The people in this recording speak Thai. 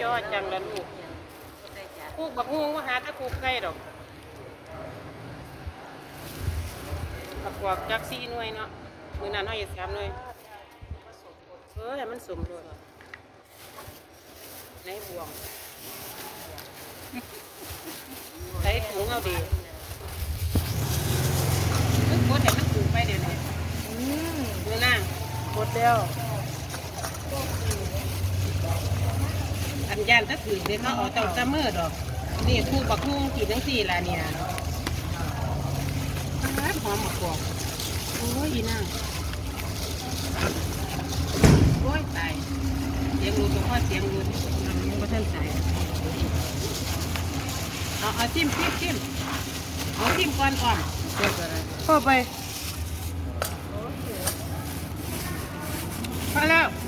จอจังละลูกคูกบักฮวงว่าหาแตะคูกไก่ดอกบักกวากจักซี่หน่วยเนาะมือนั้นเฮาเฮ็ดสามหน่วยเออให้มันสมด้วยในบวงใส่ถุงเอาดีนึกว่าให้มันถูกไปเดี๋ยวนี้อืมมือนั่งหมดแล้ว นยานถ้าถือเด็กเขาเอาเต่าตะเมื่อดอก นี่คู่บักฮุ้งกี่ทั้งสี่ละเนี่ยอ้าวหอมมากอกโอ้ยอีน่าโอ้ยตายเสียงรูดก็พอเสียงรูดยังไม่ทันใจเอาเอาจิ้มจิ้มจิ้มเอาจิ้มก่อนอ่อนพ่อไปพอแล้วพ